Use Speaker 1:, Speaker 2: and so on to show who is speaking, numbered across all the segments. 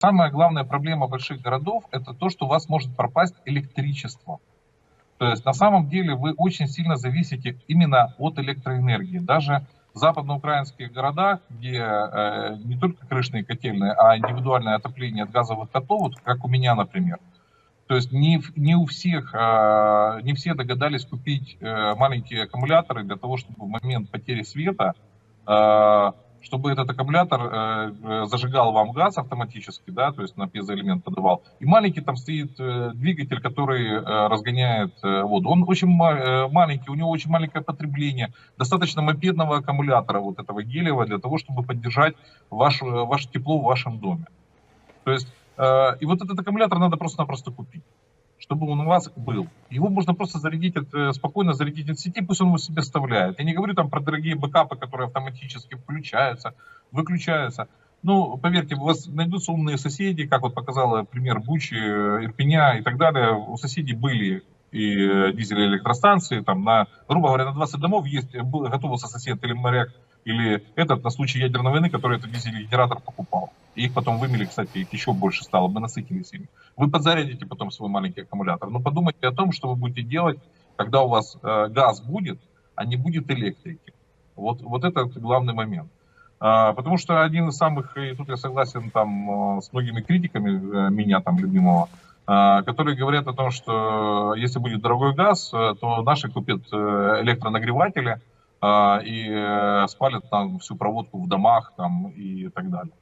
Speaker 1: самая главная проблема больших городов это то, что у вас может пропасть электричество. То есть на самом деле вы очень сильно зависите именно от электроэнергии. Даже в западноукраинских городах, где э, не только крышные котельные, а индивидуальное отопление от газовых котлов, вот как у меня, например. То есть не, не у всех, э, не все догадались купить э, маленькие аккумуляторы для того, чтобы в момент потери света э, чтобы этот аккумулятор э, э, зажигал вам газ автоматически, да, то есть на пьезоэлемент подавал. И маленький там стоит э, двигатель, который э, разгоняет э, воду. Он очень ма- э, маленький, у него очень маленькое потребление. Достаточно мопедного аккумулятора вот этого гелевого для того, чтобы поддержать ваше, ваше тепло в вашем доме. То есть, э, и вот этот аккумулятор надо просто-напросто купить чтобы он у вас был. Его можно просто зарядить, от, э, спокойно зарядить от сети, пусть он его себе вставляет. Я не говорю там про дорогие бэкапы, которые автоматически включаются, выключаются. Ну, поверьте, у вас найдутся умные соседи, как вот показала пример Бучи, э, Ирпеня и так далее. У соседей были и э, дизель-электростанции, там на, грубо говоря, на 20 домов есть, был, готовился сосед или моряк, или этот на случай ядерной войны, который этот дизель-генератор покупал. И их потом вымели, кстати, их еще больше стало, мы насытились ими. Вы подзарядите потом свой маленький аккумулятор. Но подумайте о том, что вы будете делать, когда у вас э, газ будет, а не будет электрики. Вот, вот это главный момент. А, потому что один из самых, и тут я согласен там э, с многими критиками э, меня там любимого, которые говорят о том, что если будет дорогой газ, э, то наши купят электронагреватели а, и спалят там всю проводку в домах там и так далее.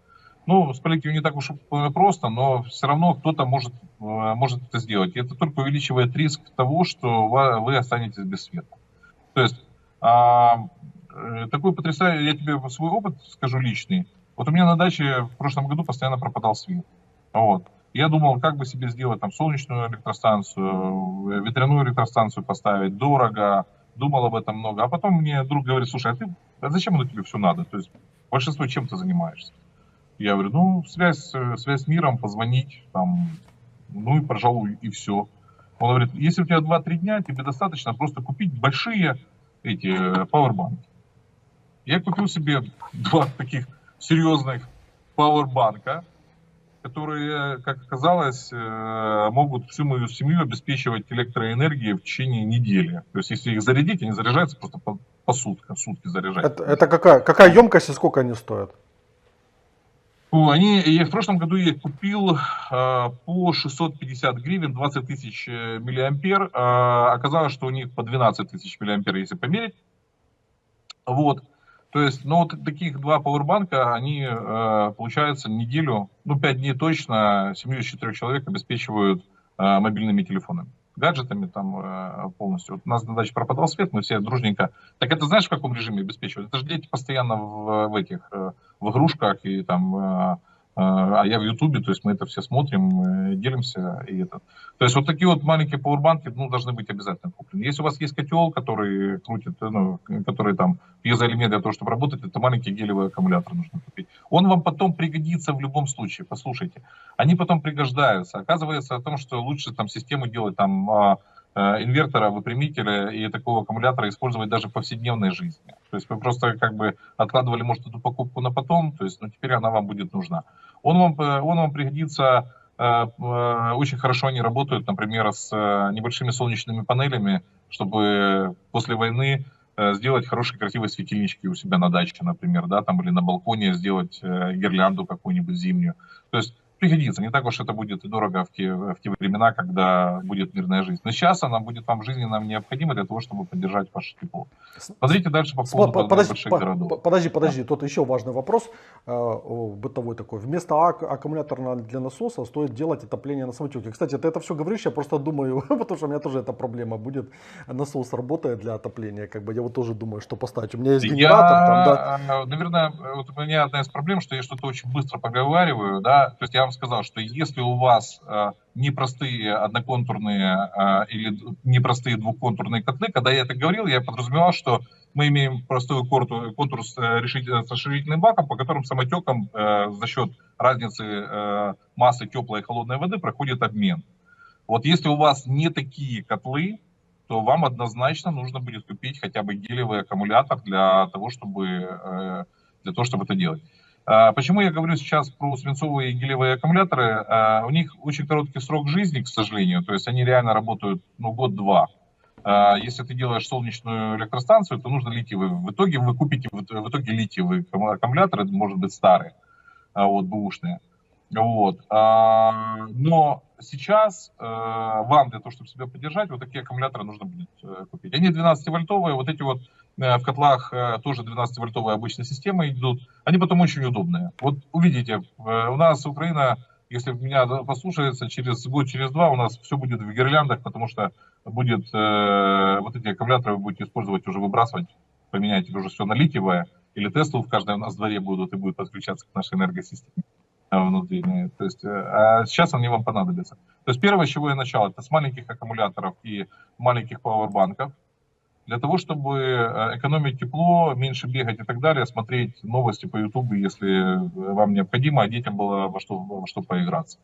Speaker 1: Ну, спалить ее не так уж просто, но все равно кто-то может, э, может это сделать. И это только увеличивает риск того, что вы останетесь без света. То есть, а, э, такой потрясающий, я тебе свой опыт скажу личный. Вот у меня на даче в прошлом году постоянно пропадал свет. Вот. Я думал, как бы себе сделать там солнечную электростанцию, э, ветряную электростанцию поставить, дорого, думал об этом много. А потом мне друг говорит, слушай, а ты, а зачем оно тебе все надо? То есть большинство чем ты занимаешься? Я говорю, ну, связь, э, связь с миром, позвонить, там, ну и, пожалуй, и все. Он говорит, если у тебя 2-3 дня, тебе достаточно просто купить большие эти э, пауэрбанки. Я купил себе два таких серьезных пауэрбанка, которые, как оказалось, э, могут всю мою семью обеспечивать электроэнергией в течение недели. То есть, если их зарядить, они заряжаются просто по, по суткам, сутки заряжаются.
Speaker 2: Это, это какая, какая емкость и сколько они стоят?
Speaker 1: Ну, они, я в прошлом году я купил э, по 650 гривен, 20 тысяч миллиампер. Э, оказалось, что у них по 12 тысяч миллиампер, если померить. Вот. То есть, ну вот таких два пауэрбанка, они, э, получается, неделю, ну 5 дней точно, семью из четырех человек обеспечивают э, мобильными телефонами гаджетами там э, полностью. Вот у нас на даче пропадал свет, мы все дружненько. Так это знаешь, в каком режиме обеспечивают? Это же дети постоянно в, в этих, в игрушках и там а я в Ютубе, то есть мы это все смотрим, делимся. И это. То есть вот такие вот маленькие пауэрбанки ну, должны быть обязательно куплены. Если у вас есть котел, который крутит, ну, который там пьезоэлемент для того, чтобы работать, это маленький гелевый аккумулятор нужно купить. Он вам потом пригодится в любом случае, послушайте. Они потом пригождаются. Оказывается о том, что лучше там систему делать там а, Э, инвертора, выпрямителя и такого аккумулятора использовать даже в повседневной жизни. То есть вы просто как бы откладывали, может, эту покупку на потом, то есть, но теперь она вам будет нужна. Он вам, э, он вам пригодится, э, очень хорошо они работают, например, с небольшими солнечными панелями, чтобы после войны сделать хорошие красивые светильнички у себя на даче, например, да, там или на балконе сделать гирлянду какую-нибудь зимнюю. То есть пригодится. Не так уж это будет и дорого в те, в те времена, когда будет мирная жизнь. Но сейчас она будет вам жизненно необходима для того, чтобы поддержать ваше тепло. Смотрите дальше по поводу
Speaker 2: подожди,
Speaker 1: больших по, городов.
Speaker 2: Подожди, подожди, да. тут еще важный вопрос, э, бытовой такой. Вместо ак- аккумулятора для насоса стоит делать отопление на самотеке. Кстати, ты это все говоришь, я просто думаю, потому что у меня тоже эта проблема будет. Насос работает для отопления, как бы я вот тоже думаю, что поставить. У меня есть генератор. Я, там,
Speaker 1: да. Наверное, вот у меня одна из проблем, что я что-то очень быстро проговариваю, да, то есть я вам сказал, что если у вас э, непростые одноконтурные э, или непростые двухконтурные котлы, когда я это говорил, я подразумевал, что мы имеем простой контур, контур с, э, с расширительным баком, по которым самотеком за счет разницы массы теплой и холодной воды проходит обмен. Вот если у вас не такие котлы, то вам однозначно нужно будет купить хотя бы гелевый аккумулятор для того, чтобы, для того, чтобы это делать. А, почему я говорю сейчас про свинцовые и гелевые аккумуляторы? А, у них очень короткий срок жизни, к сожалению, то есть они реально работают ну, год-два. А, если ты делаешь солнечную электростанцию, то нужно литиевый. В итоге вы купите в итоге литиевые аккумуляторы, может быть старые, вот, бэушные. Вот. Но сейчас вам для того, чтобы себя поддержать, вот такие аккумуляторы нужно будет э, купить. Они 12-вольтовые, вот эти вот Э, в котлах э, тоже 12-вольтовые обычные системы идут. Они потом очень удобные. Вот увидите, э, у нас Украина, если меня послушается, через год, через два у нас все будет в гирляндах, потому что будет вот эти аккумуляторы вы будете использовать, уже выбрасывать, поменяете уже все на литиевое, или Теслу в каждом у нас дворе будут и будет подключаться к нашей энергосистеме внутренней. То есть, а сейчас они вам понадобятся. То есть первое, с чего я начал, это с маленьких аккумуляторов и маленьких пауэрбанков для того, чтобы э, экономить тепло, меньше бегать и так далее, смотреть новости по Ютубу, если э, вам необходимо, а детям было во что, во что поиграться.